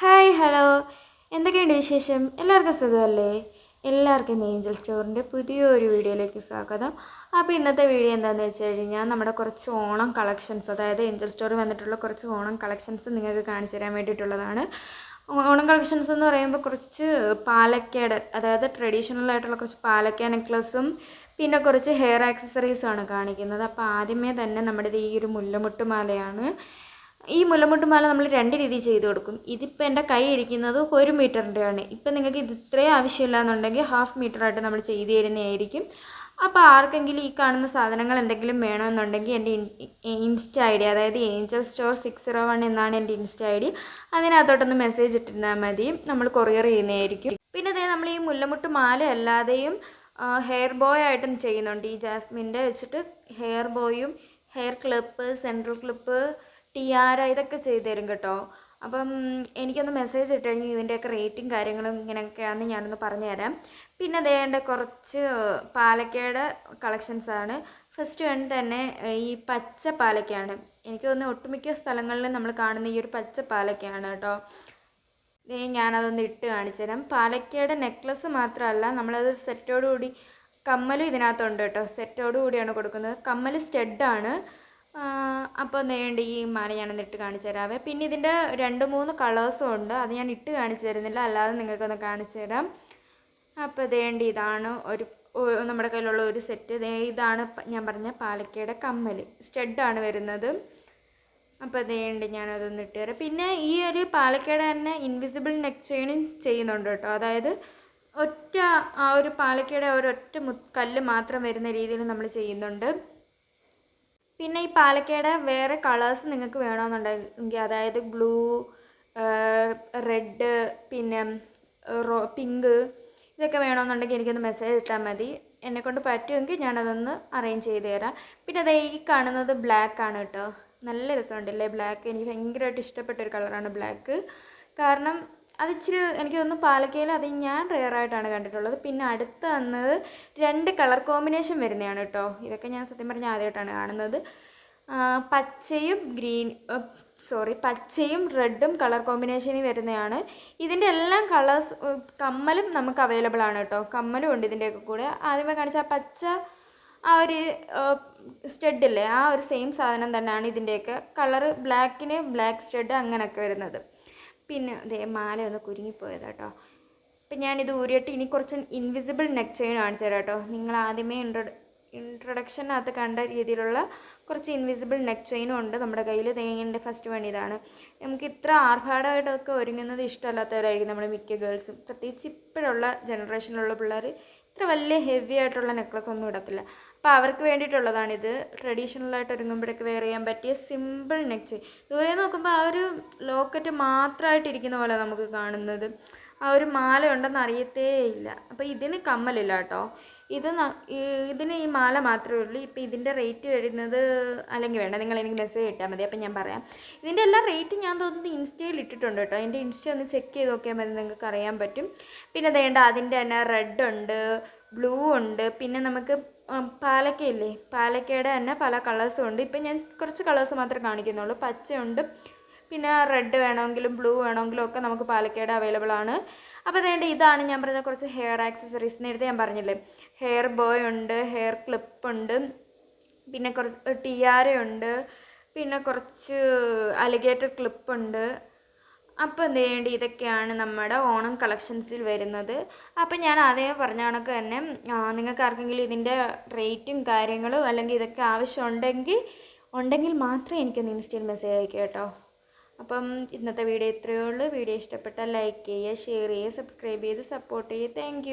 Hi hello. എന്തൊക്കെയുണ്ട് വിശേഷം? എല്ലാവർക്കും സുഖമല്ലേ? എല്ലാവർക്കും ഏഞ്ചൽ സ്റ്റോറിന്റെ പുതിയൊരു വീഡിയോയിലേക്ക് സ്വാഗതം. അപ്പോൾ ഇന്നത്തെ വീഡിയോ എന്താണെന്ന് വെച്ച് കഴിഞ്ഞാൽ നമ്മുടെ കുറച്ച് ഓണം കളക്ഷൻസ് അതായത് ഏഞ്ചൽ സ്റ്റോറിൽ വന്നിട്ടുള്ള കുറച്ച് ഓണം കളക്ഷൻസ് നിങ്ങൾക്ക് കാണിച്ചു തരാൻ വേണ്ടിയിട്ടുള്ളതാണ്. ഓണം കളക്ഷൻസ് എന്ന് പറയുമ്പോൾ കുറച്ച് പാലക്കേട് അതായത് ട്രഡീഷണൽ ആയിട്ടുള്ള കുറച്ച് പാലക്ക നെക്ലസും പിന്നെ കുറച്ച് ഹെയർ ആക്സസറീസും ആണ് കാണിക്കുന്നത്. അപ്പോൾ ആദ്യമേ തന്നെ നമ്മുടെ ഈ ഒരു മുല്ലമുട്ട് മാലയാണ് മുല്ലമുട്ട് മാല നമ്മൾ രണ്ട് രീതിയിൽ ചെയ്ത് കൊടുക്കും. ഇതിപ്പോൾ എന്റെ കൈ ഇരിക്കുന്നത് ഒരു മീറ്ററിന്റെയാണ്. ഇപ്പം നിങ്ങൾക്ക് ഇത് ഇത്രയും ആവശ്യമില്ല എന്നുണ്ടെങ്കിൽ ഹാഫ് മീറ്ററായിട്ട് നമ്മൾ ചെയ്ത് തരുന്നതായിരിക്കും. അപ്പോൾ ആർക്കെങ്കിലും ഈ കാണുന്ന സാധനങ്ങൾ എന്തെങ്കിലും വേണമെന്നുണ്ടെങ്കിൽ എന്റെ ഇൻസ്റ്റ ഐ ഡി അതായത് angel store six zero one എന്നാണ് എന്റെ ഇൻസ്റ്റ ഐ ഡി. അതിനകത്തോട്ടൊന്ന് മെസ്സേജ് ഇട്ടിരുന്നാൽ മതി. നമ്മൾ കൊറിയർ ചെയ്യുന്നതായിരിക്കും. പിന്നെ അതേ നമ്മൾ ഈ മുല്ലമുട്ട് മാല അല്ലാതെയും ഹെയർ ബോയ് ആയിട്ടും ചെയ്യുന്നുണ്ട്. ഈ ജാസ്മിന്റെ വെച്ചിട്ട് hair ബോയും hair clip central clip tiara ഇതൊക്കെ ചെയ്തു തരും കേട്ടോ. അപ്പം എനിക്കൊന്ന് മെസ്സേജ് ഇട്ട് കഴിഞ്ഞാൽ ഇതിന്റെയൊക്കെ റേറ്റും കാര്യങ്ങളും ഇങ്ങനെയൊക്കെയാണെന്ന് ഞാനൊന്ന് പറഞ്ഞുതരാം. പിന്നെ അതേണ്ട കുറച്ച് പാലക്കയുടെ കളക്ഷൻസാണ് ഫസ്റ്റ് വൺ തന്നെ ഈ പച്ച പാലക്കയാണ്. എനിക്ക് തോന്നുന്നു ഒട്ടുമിക്ക സ്ഥലങ്ങളിലും നമ്മൾ കാണുന്ന ഈ ഒരു പച്ച പാലക്കയാണ് കേട്ടോ. ഞാനതൊന്ന് ഇട്ട് കാണിച്ചു തരാം പാലക്കയുടെ നെക്ലസ് മാത്രമല്ല നമ്മളത് സെറ്റോടുകൂടി കമ്മലും ഇതിനകത്തുണ്ട് കേട്ടോ. സെറ്റോടുകൂടിയാണ് കൊടുക്കുന്നത്. കമ്മൽ സ്റ്റെഡാണ് അപ്പോൾ നേണ്ട ഈ മാല ഞാനൊന്ന് ഇട്ട് കാണിച്ചു തരാവേ. പിന്നെ ഇതിന്റെ രണ്ട് മൂന്ന് കളേഴ്സും ഉണ്ട്. അത് ഞാൻ ഇട്ട് കാണിച്ചു തരുന്നില്ല. അല്ലാതെ നിങ്ങൾക്കൊന്ന് കാണിച്ചു തരാം. അപ്പോൾ ഇതേണ്ട ഇതാണ് ഒരു നമ്മുടെ കയ്യിലുള്ള ഒരു സെറ്റ് ഇതാണ് ഞാൻ പറഞ്ഞ പാലക്കയുടെ കമ്മൽ സ്റ്റെഡാണ് വരുന്നത്. അപ്പോൾ അതേണ്ട് ഞാനതൊന്ന് ഇട്ട് തരാം. പിന്നെ ഈ ഒരു പാലക്കയുടെ തന്നെ ഇൻവിസിബിൾ നെക്ക് ചെയിനും ചെയ്യുന്നുണ്ട് കേട്ടോ. അതായത് ഒറ്റ ആ ഒരു പാലക്കയുടെ ഒരൊറ്റ മു കല്ല് മാത്രം വരുന്ന രീതിയിൽ നമ്മൾ ചെയ്യുന്നുണ്ട്. പിന്നെ ഈ പാലക്കയുടെ വേറെ കളേഴ്സ് നിങ്ങൾക്ക് വേണമെന്നുണ്ടെങ്കിൽ അതായത് ബ്ലൂ റെഡ് പിന്നെ റോ പിങ്ക് ഇതൊക്കെ വേണമെന്നുണ്ടെങ്കിൽ എനിക്കൊന്ന് മെസ്സേജ് ഇട്ടാൽ മതി. എന്നെക്കൊണ്ട് പറ്റുമെങ്കിൽ ഞാനതൊന്ന് അറേഞ്ച് ചെയ്ത് തരാം. പിന്നെ അത് ഈ കാണുന്നത് ബ്ലാക്ക് ആണ് കേട്ടോ. നല്ല രസമുണ്ടല്ലേ ബ്ലാക്ക് എനിക്ക് ഭയങ്കരമായിട്ട് ഇഷ്ടപ്പെട്ട ഒരു കളറാണ് ബ്ലാക്ക് കാരണം അത് ഇച്ചിരി എനിക്ക് തോന്നുന്നു പാലക്കയിൽ അത് ഞാൻ റെയറായിട്ടാണ് കണ്ടിട്ടുള്ളത്. പിന്നെ അടുത്ത് വന്നത് രണ്ട് കളർ കോമ്പിനേഷൻ വരുന്നതാണ് കേട്ടോ. ഇതൊക്കെ ഞാൻ സത്യം പറഞ്ഞാൽ ആദ്യമായിട്ടാണ് കാണുന്നത്. പച്ചയും ഗ്രീൻ സോറി പച്ചയും റെഡും കളർ കോമ്പിനേഷനിൽ വരുന്നതാണ്. ഇതിന്റെ എല്ലാം കളേഴ്സ് കമ്മലും നമുക്ക് അവൈലബിൾ ആണ് കേട്ടോ. കമ്മലും ഉണ്ട് ഇതിന്റെയൊക്കെ കൂടെ. ആദ്യമേ കാണിച്ച പച്ച ആ ഒരു സ്റ്റെഡില്ലേ ആ ഒരു സെയിം സാധനം തന്നെയാണ് ഇതിന്റെയൊക്കെ കളറ് ബ്ലാക്കിന് ബ്ലാക്ക് സ്റ്റെഡ് അങ്ങനെയൊക്കെ വരുന്നത്. പിന്നെ അതേ മാല ഒന്ന് കുരുങ്ങിപ്പോയത് കേട്ടോ അപ്പം ഞാനിത് ഊരിയിട്ട് ഇനി കുറച്ച് ഇൻവിസിബിൾ നെക്ക് ചെയിൻ കാണിച്ചു തരാം കേട്ടോ. നിങ്ങൾ ആദ്യമേ ഇൻട്രോ ഇൻട്രൊഡക്ഷനകത്ത് കണ്ട രീതിയിലുള്ള കുറച്ച് ഇൻവിസിബിൾ നെക്ക് ചെയിനും ഉണ്ട്. നമ്മുടെ കയ്യിൽ തേങ്ങേന്റെ ഫസ്റ്റ് വൺ ഇതാണ്. നമുക്ക് ഇത്ര ആർഭാടമായിട്ടൊക്കെ ഒരുങ്ങുന്നത് ഇഷ്ടമല്ലാത്തവരായിരിക്കും നമ്മുടെ മിക്ക ഗേൾസും പ്രത്യേകിച്ച് ഇപ്പോഴുള്ള ജനറേഷനിലുള്ള പിള്ളേർ ഇത്ര വലിയ ഹെവി ആയിട്ടുള്ള നെക്ലസ് ഒന്നും ഇടത്തില്ല. അപ്പോൾ അവർക്ക് വേണ്ടിയിട്ടുള്ളതാണിത്. ട്രഡീഷണൽ ആയിട്ട് ഒരുങ്ങുമ്പോഴൊക്കെ വെയർ ചെയ്യാൻ പറ്റിയ സിമ്പിൾ നെക്ക് ചെയിൻ ദൂരെ നോക്കുമ്പോൾ ആ ഒരു ലോക്കറ്റ് മാത്രമായിട്ടിരിക്കുന്ന പോലെ നമുക്ക് കാണുന്നത്. ആ ഒരു മാല ഉണ്ടെന്ന് അറിയത്തേ ഇല്ല അപ്പോൾ ഇതിന് കമ്മലില്ല കേട്ടോ. ഇത് ഇതിന് ഈ മാല മാത്രമേ ഉള്ളൂ. ഇപ്പോൾ ഇതിന്റെ റേറ്റ് വരുന്നത് അല്ലെങ്കിൽ വേണ്ട നിങ്ങൾ എനിക്ക് മെസ്സേജ് ഇട്ടാൽ മതി. അപ്പം ഞാൻ പറയാം. ഇതിന്റെ എല്ലാ റേറ്റ് ഞാൻ തോന്നുന്നത് ഇൻസ്റ്റയിൽ ഇട്ടിട്ടുണ്ട് കേട്ടോ. എന്റെ ഇൻസ്റ്റ ഒന്ന് ചെക്ക് ചെയ്ത് നോക്കിയാൽ മതി നിങ്ങൾക്ക് അറിയാൻ പറ്റും. പിന്നെ വേണ്ട അതിന്റെ തന്നെ റെഡ് ഉണ്ട് ബ്ലൂ ഉണ്ട്. പിന്നെ നമുക്ക് പാലക്കയില്ലേ പാലക്കയുടെ തന്നെ പല കളേഴ്സും ഉണ്ട്. ഇപ്പം ഞാൻ കുറച്ച് കളേഴ്സ് മാത്രമേ കാണിക്കുന്നുള്ളൂ. പച്ചയുണ്ട് പിന്നെ റെഡ് വേണമെങ്കിലും ബ്ലൂ വേണമെങ്കിലും ഒക്കെ നമുക്ക് പാലക്കയുടെ അവൈലബിൾ ആണ്. അപ്പോൾ അതേണ്ട ഇതാണ് ഞാൻ പറഞ്ഞ കുറച്ച് ഹെയർ ആക്സസറീസ് നേരത്തെ ഞാൻ പറഞ്ഞില്ലേ ഹെയർ ബോയ് ഉണ്ട് ഹെയർ ക്ലിപ്പ് ഉണ്ട് പിന്നെ കുറച്ച് ടിയാരയുണ്ട് പിന്നെ കുറച്ച് അലിഗേറ്റർ ക്ലിപ്പ് ഉണ്ട്. അപ്പോൾ എന്ത് ഇതൊക്കെയാണ് നമ്മുടെ ഓണം കളക്ഷൻസിൽ വരുന്നത്. അപ്പോൾ ഞാൻ ആദ്യം പറഞ്ഞ കണക്ക് തന്നെ നിങ്ങൾക്ക് ആർക്കെങ്കിലും ഇതിന്റെ റേറ്റും കാര്യങ്ങളും അല്ലെങ്കിൽ ഇതൊക്കെ ആവശ്യമുണ്ടെങ്കിൽ ഉണ്ടെങ്കിൽ മാത്രമേ എനിക്കൊന്ന് ഇൻസ്റ്റയിൽ മെസ്സേജ് അയക്കാം കേട്ടോ. അപ്പം ഇന്നത്തെ വീഡിയോ ഇത്രയേ ഉള്ളൂ. വീഡിയോ ഇഷ്ടപ്പെട്ടാൽ ലൈക്ക് ചെയ്യുക ഷെയർ ചെയ്യുക സബ്സ്ക്രൈബ് ചെയ്ത് സപ്പോർട്ട് ചെയ്യുക. താങ്ക്